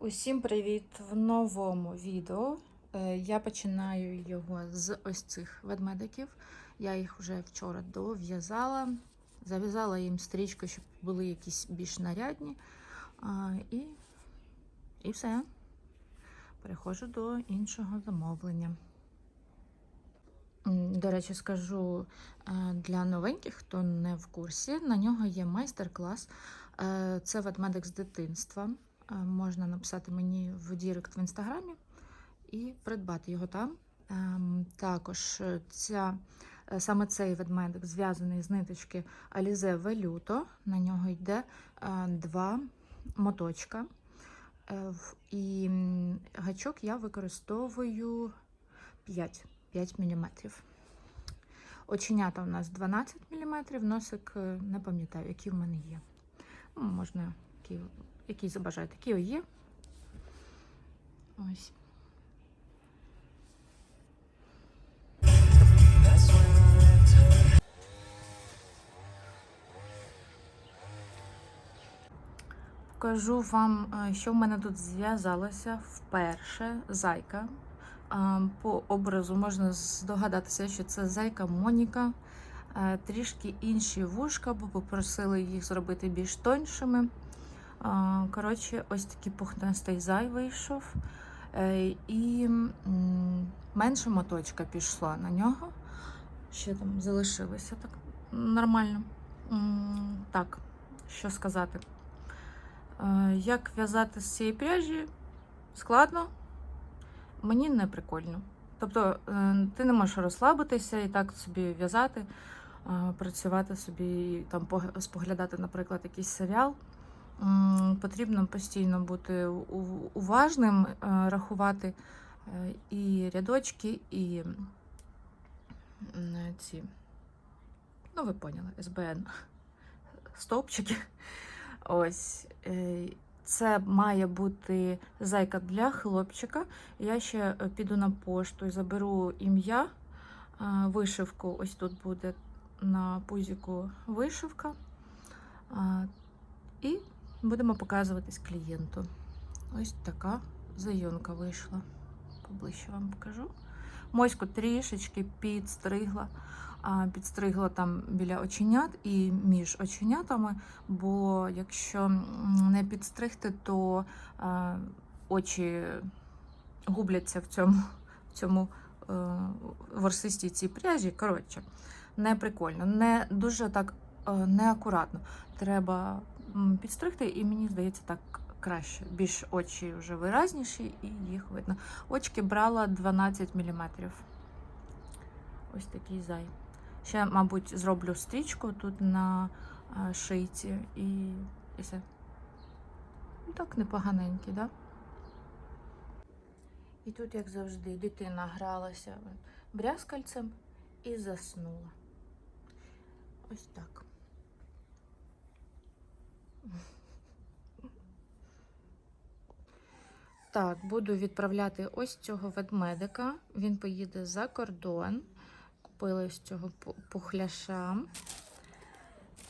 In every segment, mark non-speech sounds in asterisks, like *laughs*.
Усім привіт в новому відео. Е, Я починаю його з ось цих ведмедиків. Я їх вже вчора дов'язала. Зав'язала їм стрічку, щоб були якісь більш нарядні. І, і все. Переходжу до іншого замовлення. До речі, скажу е, для новеньких, хто не в курсі, на нього є майстер-клас. Е, Це ведмедик з дитинства. Е, Можна написати мені в Дірект в інстаграмі і придбати його там. Ем, Також е, ця, е, саме цей ведмедик зв'язаний з ниточки Alize Veluto. На нього йде два моточка. І гачок я використовую 5, 5 мм. Оченята у нас 12 мм, носик не пам'ятаю, які в мене є. Можна, які, які забажаєте, які є. Ось. Покажу вам, е, що в мене тут зв'язалося вперше зайка. Е, По образу можна здогадатися, що це зайка Моніка. Е, Трішки інші вушка, бо попросили їх зробити більш тоншими. Коротше, ось такий пухнастий зай вийшов. Е, І менше моточка пішло на нього. Ще там залишилося так нормально. Так, що сказати. Е, Як в'язати з цієї пряжі? Складно, мені не прикольно. Тобто е, ти не можеш розслабитися і так собі в'язати, працювати собі, там споглядати, наприклад, якийсь серіал. Потрібно постійно бути уважним, е, рахувати е, і рядочки, і ці, ну ви поняли, СБН, стовпчики. Ось. е, Це має бути зайка для хлопчика. Я ще піду на пошту і заберу ім'я, вишивку. Ось тут буде на пузіку вишивка. І будемо показуватись клієнту. Ось така зайонка вийшла. Поближче вам покажу. Моську трішечки підстригла. А, Підстригла там біля оченят і між оченятами, бо якщо не підстригти, то очі губляться в цьому, в цьому е, ворсистій цій пряжі. Коротше, не прикольно, не дуже так е, неакуратно. Треба підстригти, і мені здається, так краще. Більш очі вже виразніші і їх видно. Очки брала 12 мм. Ось такий зай. Ще, мабуть, зроблю стрічку тут на е, шийці і, і все. Ну, так непоганенький, да? І тут, як завжди, дитина гралася брязкальцем і заснула. Ось так. Так, буду відправляти ось цього ведмедика. Він поїде за кордон. Купила ось цього пухляша.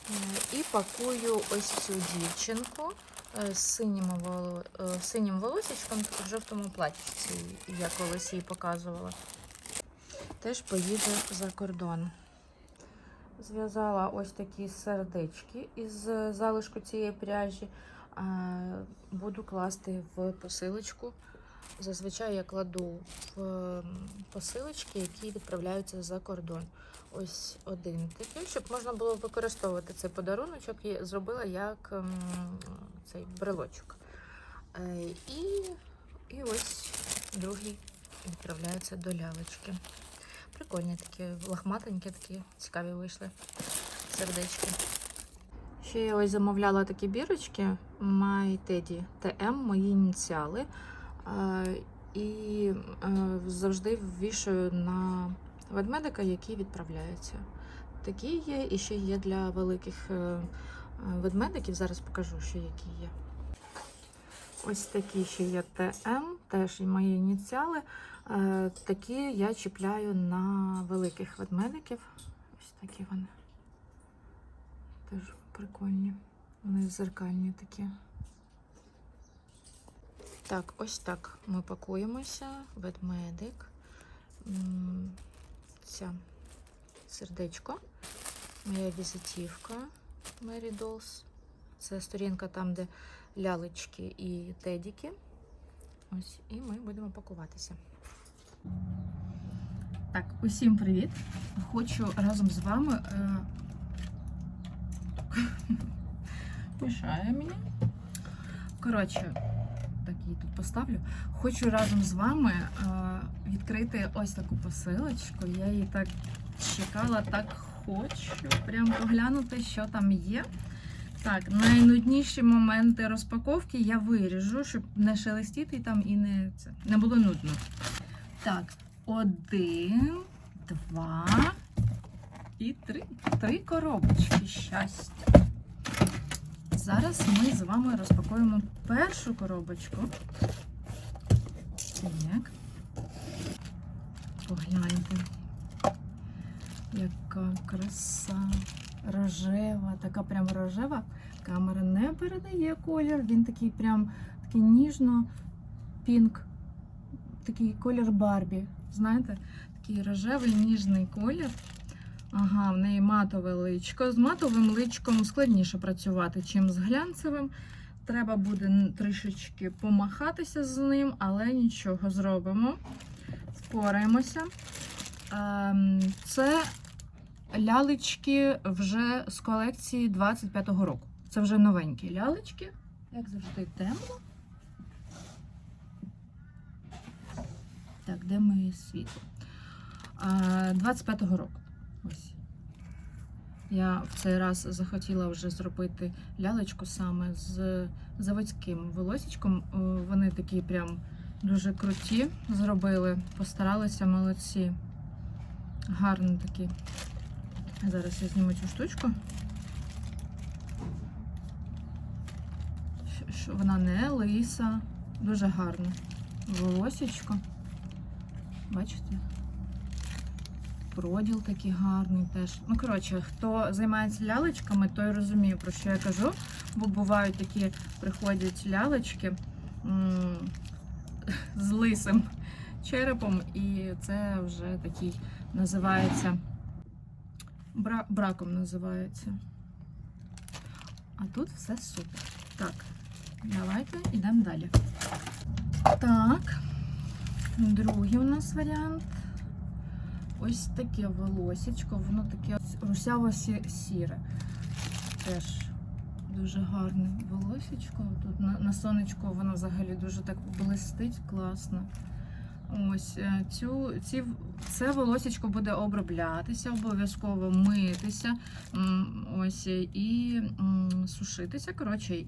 Е, І пакую ось цю дівчинку е, з синім, воло... е, синім волосечком в жовтому платічці. Я колись їй показувала. Теж поїде за кордон. Зв'язала ось такі сердечки із залишку цієї пряжі. Е, Буду класти в посилочку. Зазвичай я кладу в посилочки, які відправляються за кордон. Ось один такий, щоб можна було використовувати цей подаруночок. І зробила як цей брелочок. Е, І, і ось другий відправляється до лялечки. Прикольні такі, лохматенькі, такі цікаві вийшли сердечки. Ще я ось замовляла такі бірочки My Teddy TM, мої ініціали. Е, І е, завжди вішаю на ведмедика, який відправляється. Такі є, і ще є для великих е, ведмедиків. Зараз покажу, що які є. Ось такі ще є ТМ, теж мої ініціали. Е, Такі я чіпляю на великих ведмедиків. Ось такі вони. Теж прикольні. Вони зеркальні такі. Так, ось так ми пакуємося. Ведмедик. Ця сердечко. Моя візитівка Mary Dolls. Це сторінка там, де лялечки і тедіки. Ось, і ми будемо пакуватися. Так, усім привіт! Хочу разом з вами. Е... *laughs* Мішає мені. Коротше, так її тут поставлю. Хочу разом з вами е, відкрити ось таку посилочку. Я її так чекала, так хочу. Прям поглянути, що там є. Так, найнудніші моменти розпаковки я виріжу, щоб не шелестіти там і не, це, не було нудно. Так, один, два і три. Три коробочки щастя. Зараз ми з вами розпакуємо першу коробочку. Так. Погляньте. Яка краса. Рожева, така прям рожева. Камера не передає колір. Він такий прям такий ніжно-пінк. Такий колір Барбі. Знаєте? Такий рожевий ніжний колір. Ага, в неї матове личко. З матовим личком складніше працювати, чим з глянцевим. Треба буде трішечки помахатися з ним, але нічого зробимо. Впораємося. Ем, Це лялечки вже з колекції 25-го року. Це вже новенькі лялечки, як завжди, темно. Так, де моє світло? 25-го року. Ось. Я в цей раз захотіла вже зробити лялечку саме з заводським волосічком. Вони такі прям дуже круті зробили. Постаралися молодці. Гарні такі. Зараз я зніму цю штучку. Що Вона не лиса, дуже гарна. Волосічко. Бачите? Проділ такий гарний теж. Ну, коротше, хто займається лялечками, той розуміє, про що я кажу. Бо бувають такі, приходять лялечки з лисим черепом, і це вже такий називається бра- браком називається. А тут все супер. Так, давайте йдемо далі. Так, другий у нас варіант. Ось таке волосечко, воно таке русяво-сіре. Теж дуже гарне волосечко. Тут на, на сонечку воно взагалі дуже так блистить, класно. Ось е, цю, ці, це волосечко буде оброблятися, обов'язково митися. Ось і сушитися. Коротше,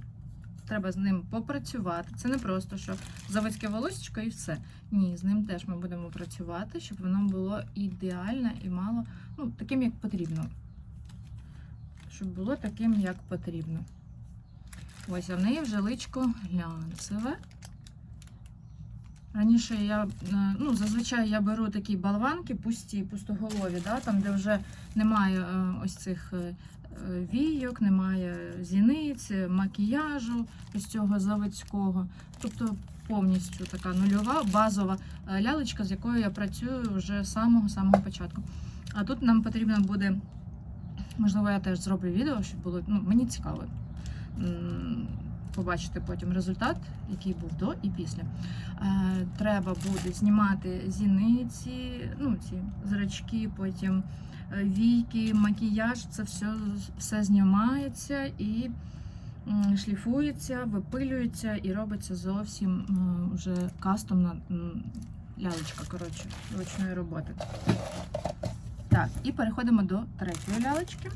треба з ним попрацювати. Це не просто що заводське волосечко і все. Ні, з ним теж ми будемо працювати, щоб воно було ідеальне і мало, ну, таким, як потрібно. Щоб було таким, як потрібно. Ось, а в неї вже личко глянцеве. Раніше я, е, ну, зазвичай я беру такі болванки пусті, пустоголові, да, там, де вже немає е, ось цих е, війок, немає зіниць, макіяжу ось цього заводського. Тобто повністю така нульова базова лялечка, з якою я працюю вже з самого-самого початку. А тут нам потрібно буде, можливо, я теж зроблю відео, щоб було ну, мені цікаво побачити потім результат, який був до і після. Е, Треба буде знімати зіниці, ну, ці зрачки, потім е, війки, макіяж, це все, все знімається і шліфується, випилюється і робиться зовсім м, вже кастомна м, лялечка, коротше, ручної роботи. Так, і переходимо до третьої лялечки.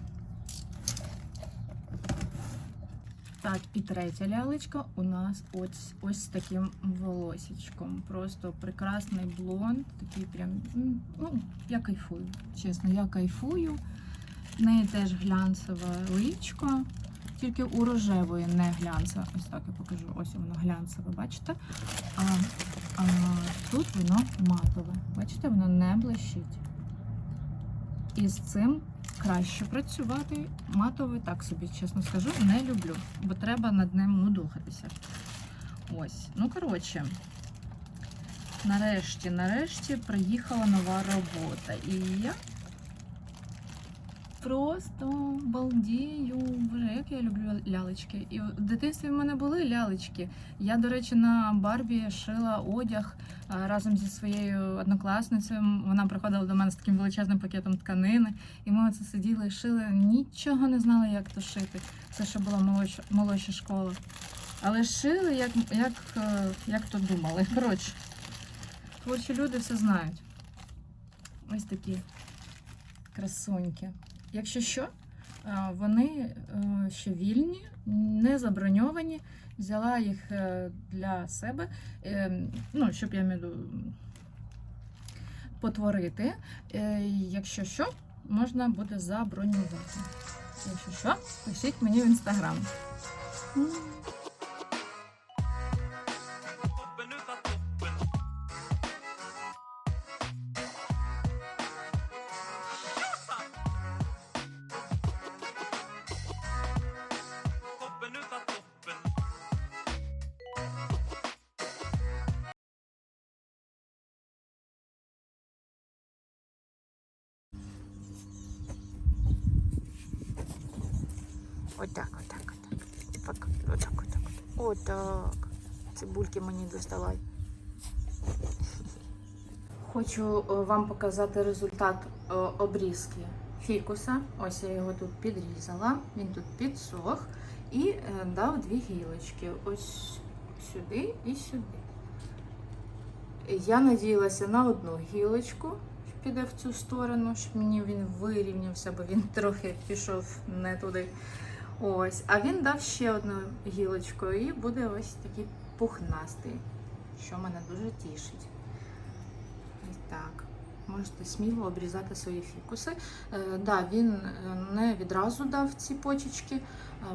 Так, і третя лялечка у нас ось, ось з таким волосічком. Просто прекрасний блонд. Такий прям, ну, я кайфую. Чесно, я кайфую. В неї теж глянцеве личко. Тільки у рожевої не глянцеве. Ось так я покажу. Ось воно глянцеве, бачите? А, а тут воно матове. Бачите, воно не блищить. І з цим краще працювати. Матовий, так собі, чесно скажу, не люблю, бо треба над ним удухатися. Ось. Ну, коротше, нарешті, нарешті приїхала нова робота. І я просто балдію. Боже, як я люблю лялечки. І в дитинстві в мене були лялечки. Я, до речі, на Барбі шила одяг разом зі своєю однокласницею. Вона приходила до мене з таким величезним пакетом тканини. І ми оце сиділи шили. Нічого не знали, як то шити. Це ще була молодша, молодша школа. Але шили, як, як, е, як то думали. Коротше, творчі люди все знають. Ось такі красуньки. Якщо що, е, вони е, ще вільні, не заброньовані. Взяла їх е, для себе, ну, щоб я міду потворити. Якщо що, можна буде забронювати. Якщо що, пишіть мені в інстаграм. Отак, отак, отак. Отак, отак. Отак. Цибульки мені доставай. Хочу е, вам показати результат е, обрізки фікуса. Ось я його тут підрізала. Він тут підсох і е, дав дві гілочки. Ось сюди і сюди. Я надіялася на одну гілочку, що піде в цю сторону, щоб мені він вирівнявся, бо він трохи пішов не туди. Ось, а він дав ще одну гілочку і буде ось такий пухнастий, що мене дуже тішить. Ось так. Можете сміло обрізати свої фікуси. Е, да, він е, не відразу дав ці почечки,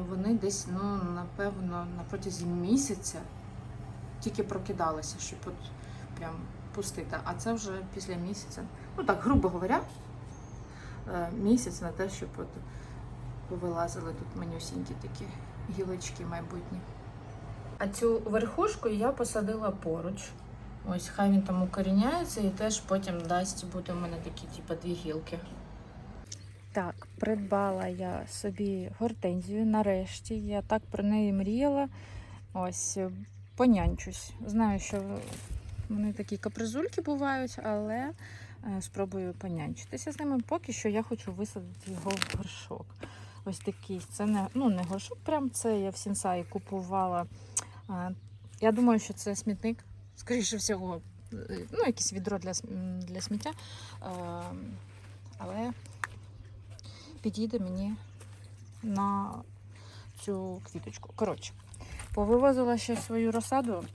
вони десь, ну, напевно, на протязі місяця тільки прокидалися, щоб от прям пустити. А це вже після місяця. Ну так, грубо говоря, е, місяць на те, щоб от повилазили тут манюсінькі такі гілочки майбутні. А цю верхушку я посадила поруч. Ось хай він там укоріняється і теж потім дасть буде в мене такі, типу, дві гілки. Так, придбала я собі гортензію нарешті. Я так про неї мріяла. Ось, понянчусь. Знаю, що вони такі капризульки бувають, але е, спробую понянчитися з ними. Поки що я хочу висадити його в горшок. Ось такий. Це не, ну, не горшок, прям це я в Сінсаї купувала. Я думаю, що це смітник, скоріше всього, е, ну, якесь відро для, для сміття. Е, Але підійде мені на цю квіточку. Коротше, повивозила ще свою розсаду.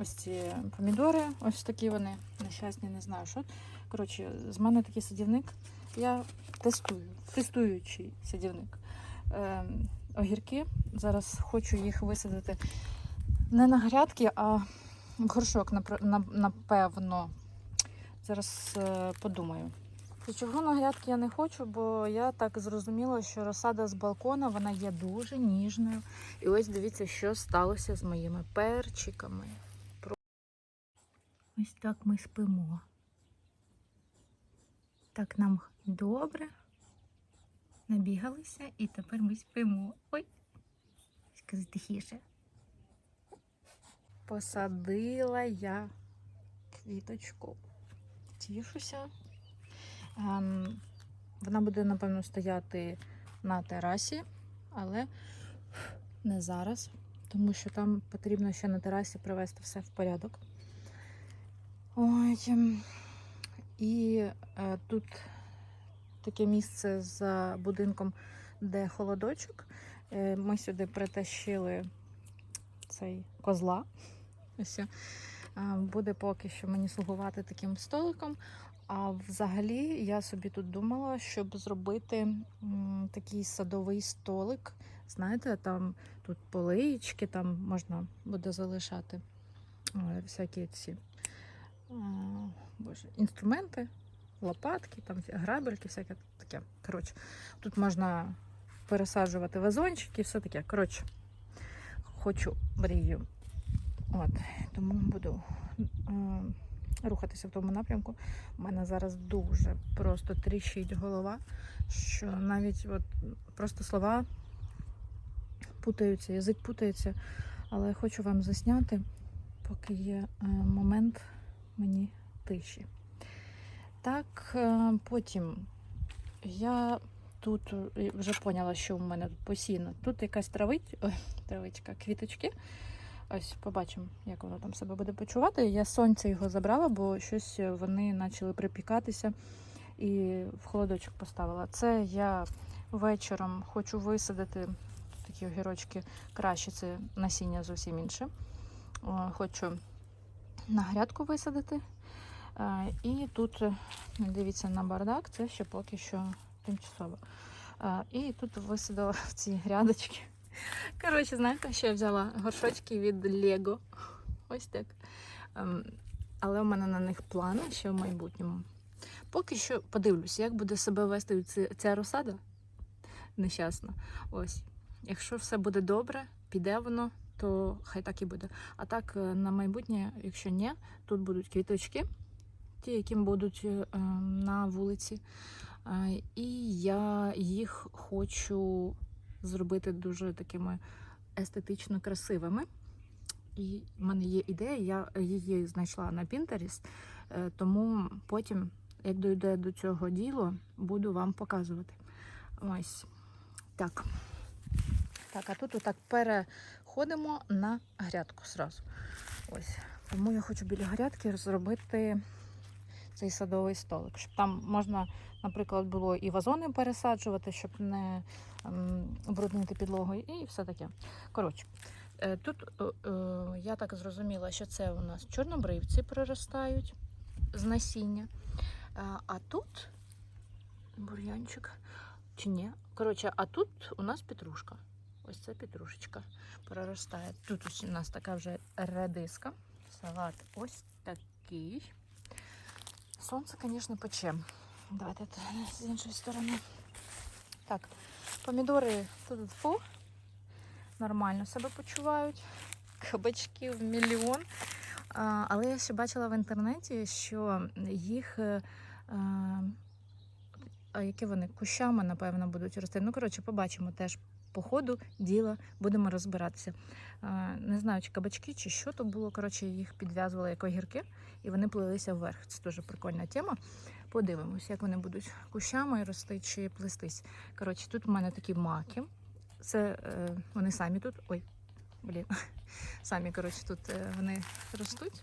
Ось ці помідори, ось такі вони нещасні, не знаю що. Коротше, з мене такий садівник. Я тестую, тестуючий садівник. Ем, огірки. Зараз хочу їх висадити не на грядки, а в горшок, напевно. Зараз е, подумаю. Чого на грядки я не хочу, бо я так зрозуміла, що розсада з балкона вона є дуже ніжною. І ось дивіться, що сталося з моїми перчиками. Ось так ми спимо. Так нам добре. Набігалися і тепер ми спимо. Ой, скажи тихіше. Посадила я квіточку. Тішуся. Ем, вона буде, напевно, стояти на терасі, але не зараз, тому що там потрібно ще на терасі привести все в порядок. Ой, ем, і е, тут таке місце за будинком, де холодочок. Е, Ми сюди притащили цей козла. Ось. е, Буде поки що мені слугувати таким столиком. А взагалі я собі тут думала, щоб зробити такий садовий столик. Знаєте, там тут полички, там можна буде залишати е, всякі ці боже, інструменти, лопатки, там грабельки, всяке таке. Коротше, тут можна пересаджувати вазончики, все таке. Коротше, хочу мрію От, тому буду е, рухатися в тому напрямку. У мене зараз дуже просто тріщить голова, що навіть от просто слова путаються, язик путається. Але хочу вам засняти, поки є е, момент мені тиші. Так, е, потім я тут е, вже поняла, що в мене тут постійно. Тут якась травить, ой, *laughs* травичка, квіточки. Ось побачимо, як воно там себе буде почувати. Я сонце його забрала, бо щось вони почали припікатися і в холодочок поставила. Це я вечором хочу висадити такі огірочки краще, це насіння зовсім інше. Хочу на грядку висадити. І тут, е, дивіться, на бардак, це ще поки що тимчасово. І тут висадила в ці грядочки. Коротше, знаєте, що я взяла горшочки від Лего. Ось так. Ем, Але у мене на них плани ще в майбутньому. Поки що подивлюся, як буде себе вести ця, ця розсада нещасна. Ось. Якщо все буде добре, піде воно, то хай так і буде. А так, е, на майбутнє, якщо ні, тут будуть квіточки, ті, які будуть е, на вулиці. Е, І я їх хочу зробити дуже такими естетично красивими. І в мене є ідея, я її знайшла на Pinterest, е, тому потім, як дойде до цього діла, буду вам показувати. Ось так. Так, а тут отак переходимо на грядку зразу. Ось. Тому я хочу біля грядки зробити цей садовий столик, щоб там можна, наприклад, було і вазони пересаджувати, щоб не ем, бруднити підлогу, і все таке. Коротше, е, тут е, е, я так зрозуміла, що це у нас чорнобривці проростають з насіння. А, а тут бур'янчик чи ні? Коротше, а тут у нас петрушка. Ось це петрушечка проростає. Тут у нас така вже редиска. Салат ось такий. Сонце, звісно, пече. Давайте з іншої сторони. Так, помідори тут фу, нормально себе почувають. Кабачків мільйон. Але я ще бачила в інтернеті, що їх. е, а які вони кущами, напевно, будуть рости. Ну, коротше, побачимо теж по ходу діла, будемо розбиратися. Не знаю, чи кабачки, чи що то було. Коротше, їх підв'язували як огірки, і вони плилися вверх. Це дуже прикольна тема. Подивимось, як вони будуть кущами рости чи плестись. Коротше, тут в мене такі маки. Це е, вони самі тут. Ой, блін. *laughs* Самі, коротше, тут е, вони ростуть.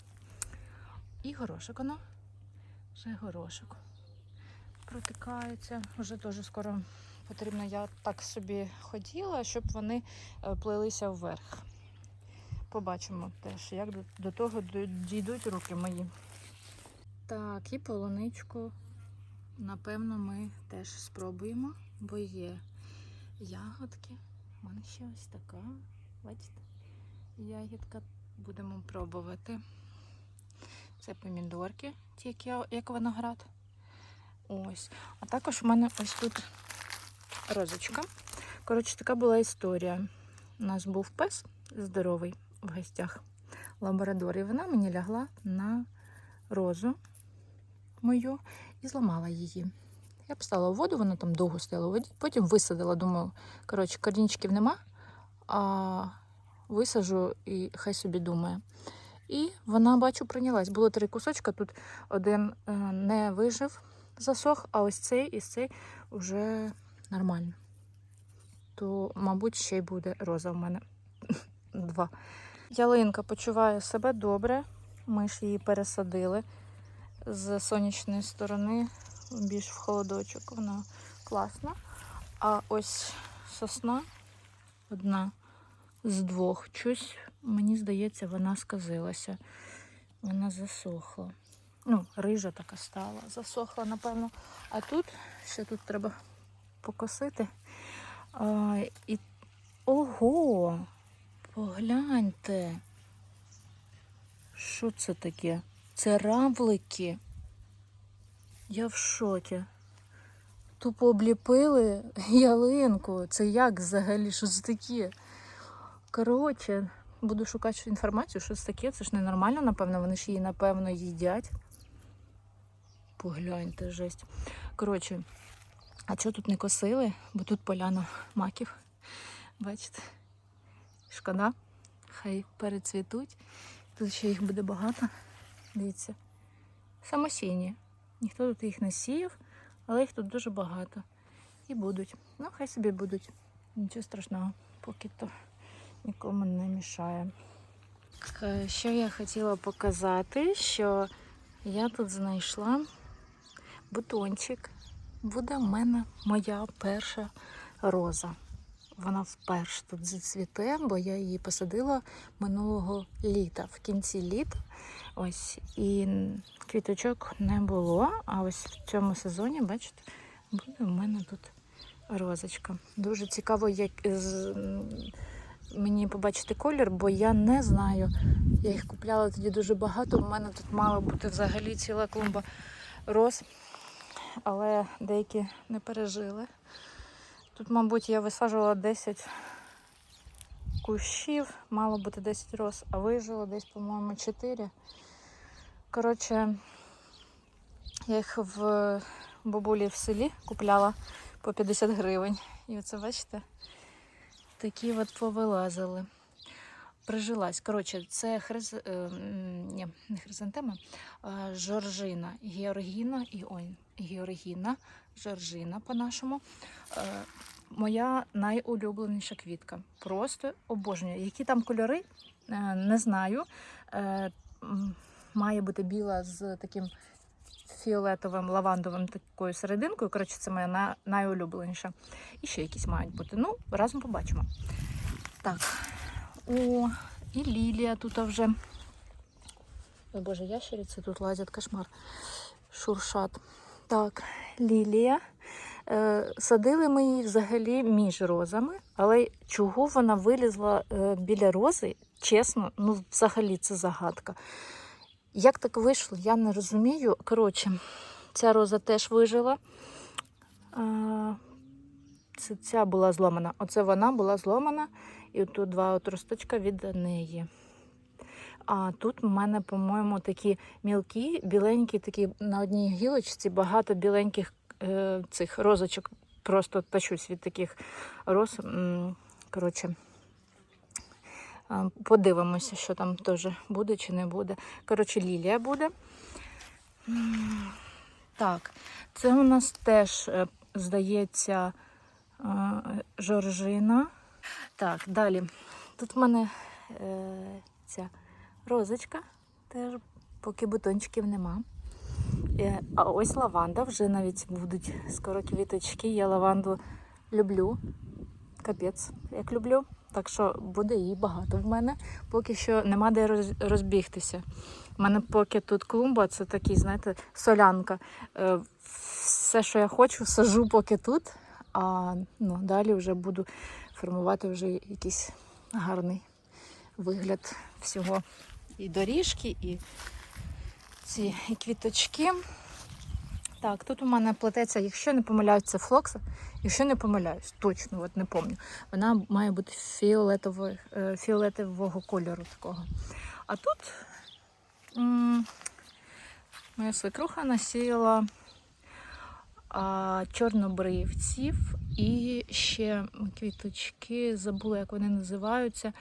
І горошок воно. Вже горошок протикаються. Вже теж скоро потрібно. Я так собі хотіла, щоб вони е, плелися вверх. Побачимо теж, як до, того дійдуть руки мої. Так, і полуничку, напевно, ми теж спробуємо, бо є ягодки. У мене ще ось така. Бачите? Ягідка будемо пробувати. Це помідорки, ті, як, виноград. Ось. А також в мене ось тут розочка. Коротше, така була історія. У нас був пес здоровий в гостях лабрадор, і вона мені лягла на розу мою і зламала її. Я поставила в воду, вона там довго стояла в воді, потім висадила, думаю, коротше, корінчиків нема, а висажу і хай собі думає. І вона, бачу, прийнялась. Було три кусочка, тут один е, не вижив, засох, а ось цей і цей вже нормально. То, мабуть, ще й буде роза в мене. *laughs* Два. Ялинка почуває себе добре. Ми ж її пересадили з сонячної сторони, більш в холодочок. Вона класна. А ось сосна одна з двох. Щось, мені здається, вона сказилася. Вона засохла. Ну, рижа така стала, засохла, напевно. А тут ще тут треба покосити. А, і... Ого! Погляньте. Що це таке? Це равлики. Я в шокі. Тупо обліпили ялинку. Це як взагалі? Що це таке? Коротше, Буду шукати інформацію, що це таке. Це ж ненормально, напевно, вони ж її, напевно, їдять. Погляньте, жесть. Коротше, а чого тут не косили? Бо тут поляна маків. Бачите? Шкода. Хай перецвітуть. Тут ще їх буде багато. Дивіться. Самосійні. Ніхто тут їх не сіяв, але їх тут дуже багато. І будуть. Ну, хай собі будуть. Нічого страшного, поки то нікому не мішає. Е, Що я хотіла показати, що я тут знайшла бутончик. Буде в мене моя перша роза. Вона вперше тут зацвіте, бо я її посадила минулого літа, в кінці літа. Ось і квіточок не було. А ось в цьому сезоні, бачите, буде в мене тут розочка. Дуже цікаво, як мені побачити колір, бо я не знаю. Я їх купляла тоді дуже багато. У мене тут мала бути взагалі ціла клумба роз, але деякі не пережили. Тут, мабуть, я висаджувала 10 кущів, мало бути 10 роз, а вижило десь, по-моєму, 4. Коротше, я їх в бабулі в селі купляла по 50 гривень. І оце, бачите, такі от повилазили. Прижилась. Коротше, це хриз... е, ні, не хризантема, а жоржина, георгіна і ой, георгіна, жоржина по-нашому. Е, моя найулюбленіша квітка. Просто обожнюю. Які там кольори, е, не знаю. Має бути біла з таким фіолетовим лавандовим такою серединкою. Коротше, це моя на- найулюбленіша. І ще якісь мають бути. Ну, разом побачимо. Так. О, і лілія тут вже. Ой, Боже, ящериці тут лазять кошмар. Шуршат. Так, лілія. Е, садили ми її взагалі між розами, але чого вона вилізла е, біля рози, чесно, ну взагалі це загадка. Як так вийшло, я не розумію. Коротше, ця роза теж вижила. А, це ця була зломана. Оце вона була зломана, і тут два отросточка від неї. А тут в мене, по-моєму, такі мілкі, біленькі, такі на одній гілочці багато біленьких е, цих розочок. Просто тащусь від таких роз. Коротше, подивимося, що там теж буде чи не буде. Коротше, лілія буде. Так, це у нас теж, е, здається, е, жоржина. Так, далі. Тут в мене е, ця розочка, теж поки бутончиків нема. Е, А ось лаванда, вже навіть будуть скоро квіточки. Я лаванду люблю. Капець, як люблю. Так що буде її багато в мене. Поки що нема де розбігтися. У мене поки тут клумба, це такий, знаєте, солянка. Е, Все, що я хочу, сажу поки тут, а ну, далі вже буду формувати вже якийсь гарний вигляд всього. І доріжки, і ці і квіточки. Так, тут у мене плететься, якщо не помиляюсь, це флокса. Якщо не помиляюсь, точно от не пам'ятаю. Вона має бути фіолетового, е, фіолетового кольору такого. А тут м, моя свекруха насіяла а, чорнобривців і ще квіточки, забула, як вони називаються.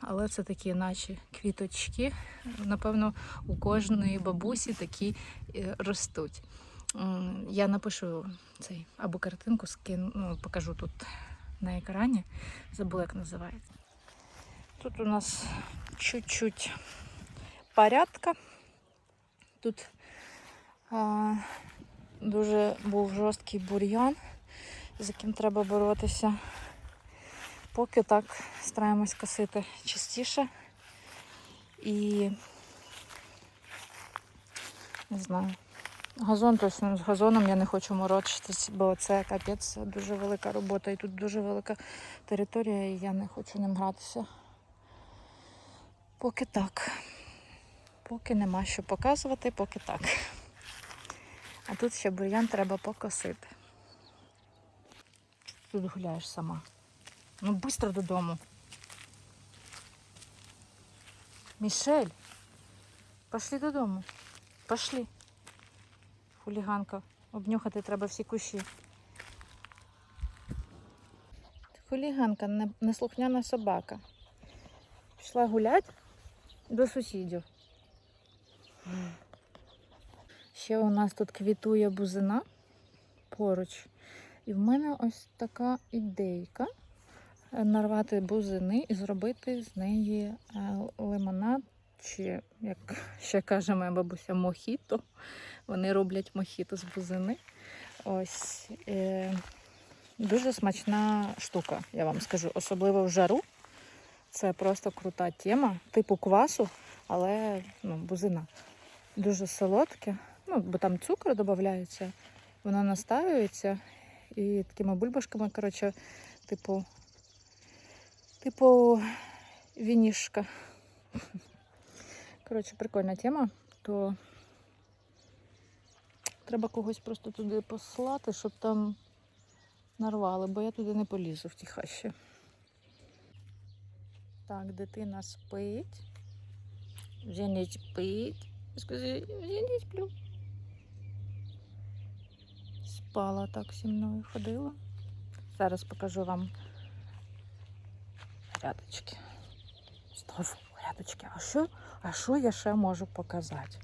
Але це такі, наче квіточки. Напевно, у кожної бабусі такі е, ростуть. Я напишу цей або картинку скину, ну, покажу тут на екрані. Забула, як називається. Тут у нас чуть-чуть порядка. Тут а, дуже був жорсткий бур'ян, з яким треба боротися. Поки так стараємось косити частіше. І не знаю. Газон точно з газоном я не хочу морочитись, бо це капець, дуже велика робота. І тут дуже велика територія, і я не хочу ним гратися. Поки так. Поки нема що показувати, поки так. А тут ще бур'ян треба покосити. Тут гуляєш сама. Ну, швидко додому. Мішель, пошли додому. Пошли. Хуліганка. Обнюхати треба всі кущі. Хуліганка, неслухняна собака. Пішла гуляти до сусідів. Ще у нас тут квітує бузина поруч. І в мене ось така ідейка е, нарвати бузини і зробити з неї е, лимонад, чи, як ще каже моя бабуся, мохіто. Вони роблять мохіто з бузини. Ось е, дуже смачна штука, я вам скажу. Особливо в жару. Це просто крута тема, типу квасу, але ну, бузина. Дуже солодке, ну, бо там цукор додається, воно настаюється і такими бульбашками, коротше, типу, типу вінішка. Коротше, прикольна тема, то треба когось просто туди послати, щоб там нарвали, бо я туди не полізу в ті хащі. Так, дитина спить. Вже не спить. Скажи, вже не сплю. Спала так зі мною ходила. Зараз покажу вам рядочки. Стоп, рядочки. А що? А що я ще можу показати?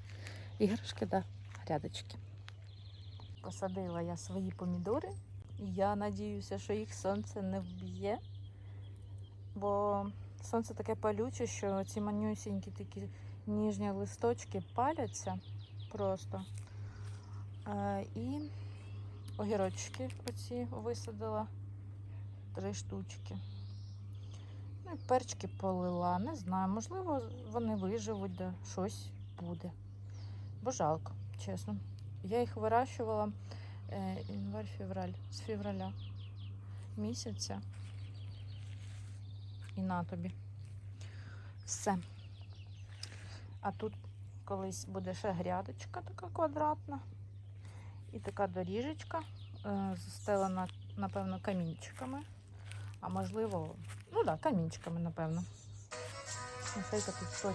Іграшки, да, рядочки. Посадила я свої помідори. Я надіюся, що їх сонце не вб'є. Бо сонце таке палюче, що ці манюсінькі такі ніжні листочки паляться просто. Е, і огірочки оці висадила три штучки. Ну і перчики полила. Не знаю, можливо, вони виживуть, де щось буде. Бо жалко, чесно. Я їх вирощувала е, январь-февраль, з февраля місяця. І на тобі. Все. А тут колись буде ще грядочка така квадратна. І така доріжечка, е, застелена, напевно, камінчиками. А можливо, ну так, да, камінчиками, напевно. Нехай тут точку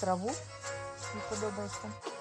траву. Мені подобається.